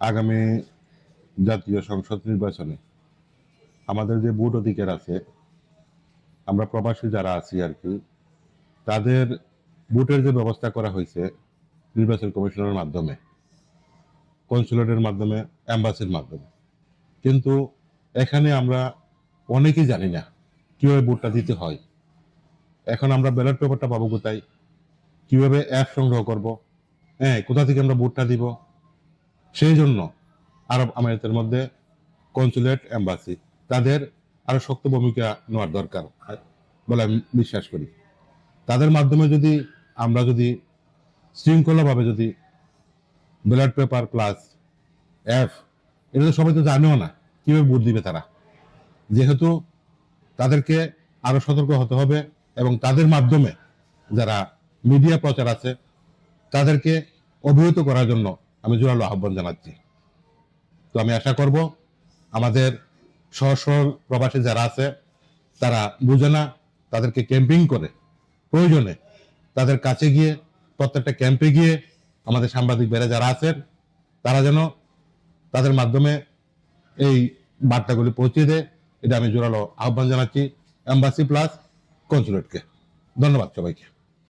আগামী জাতীয় সংসদ নির্বাচনে আমাদের যে ভোট অধিকার আছে, আমরা প্রবাসী যারা আছি আর কি, তাদের ভোটের যে ব্যবস্থা করা হয়েছে নির্বাচন কমিশনের মাধ্যমে, কনসুলেটের মাধ্যমে অ্যাম্বাসির মাধ্যমে। কিন্তু এখানে আমরা অনেকেই জানি না কীভাবে ভোটটা দিতে হয়। এখন আমরা ব্যালট পেপারটা পাবো কোথায়? কীভাবে অ্যাপ সংগ্রহ করব? হ্যাঁ কোথা থেকে আমরা ভোটটা দিব? সেই জন্য আরব আমিরাতের মধ্যে কনসুলেট এম্বাসি, তাদের আরও শক্ত ভূমিকা নেওয়ার দরকার, বলে আমি বিশ্বাস করি। তাদের মাধ্যমে যদি আমরা যদি শৃঙ্খলাভাবে যদি ব্যালট পেপার প্লাস অ্যাপ এটা তো সবাই তো জানেও না, কীভাবে ভোট দিবে তারা? যেহেতু তাদেরকে আরও সতর্ক হতে হবে এবং তাদের মাধ্যমে যারা মিডিয়া প্রচার আছে, তাদেরকে অবহিত করার জন্য আমি জোরালো আহ্বান জানাচ্ছি। তো আমি আশা করব আমাদের সহ সহ প্রবাসী যারা আছে, তারা বুঝে না, তাদেরকে ক্যাম্পিং করে প্রয়োজনে তাদের কাছে গিয়ে, প্রত্যেকটা ক্যাম্পে গিয়ে আমাদের সাংবাদিক বেড়ে যারা আছেন, তারা যেন তাদের মাধ্যমে এই বার্তাগুলি পৌঁছে দেয়, এটা আমি জোরালো আহ্বান জানাচ্ছি। এম্বাসি প্লাস কনসুলেটকে ধন্যবাদ সবাইকে।